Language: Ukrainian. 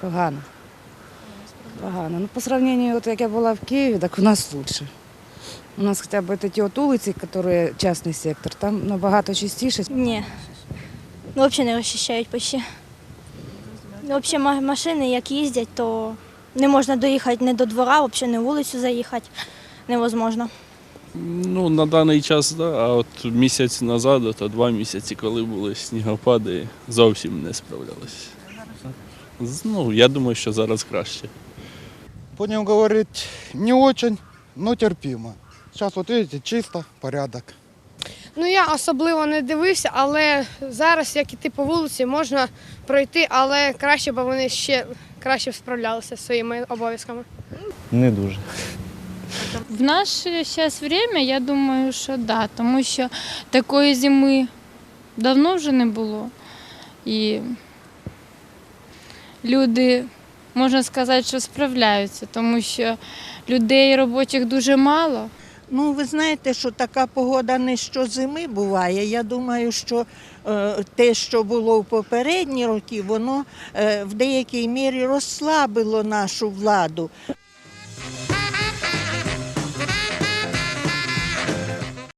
Погано. Погано. Ну, по сравнению, от як я була в Києві, так у нас лучше. У нас хоча б ті от вулиці, які частний сектор, там набагато чистіше. Ні. Ну, взагалі не розчищають почти. Ну, взагалі машини, як їздять, то не можна доїхати не до двора, взагалі не вулицю заїхати невозможно. Ну, на даний час, да, а от місяць назад, то два місяці, коли були снігопади, зовсім не справлялися. Ну, я думаю, що зараз краще. Будем говорить, не очень, но терпимо. Сейчас вот видите, чисто, порядок. Ну я особливо не дивився, але зараз, як іти по вулиці, можна пройти, але краще, бо вони ще краще справлялися зі своїми обов'язками. Не дуже. В наше зараз время, я думаю, що да, тому що такої зими давно вже не було. І люди, можна сказати, що справляються, тому що людей робочих дуже мало. Ну, ви знаєте, що така погода не що зими буває. Я думаю, що е, те, що було в попередні роки, воно е, в деякій мірі розслабило нашу владу.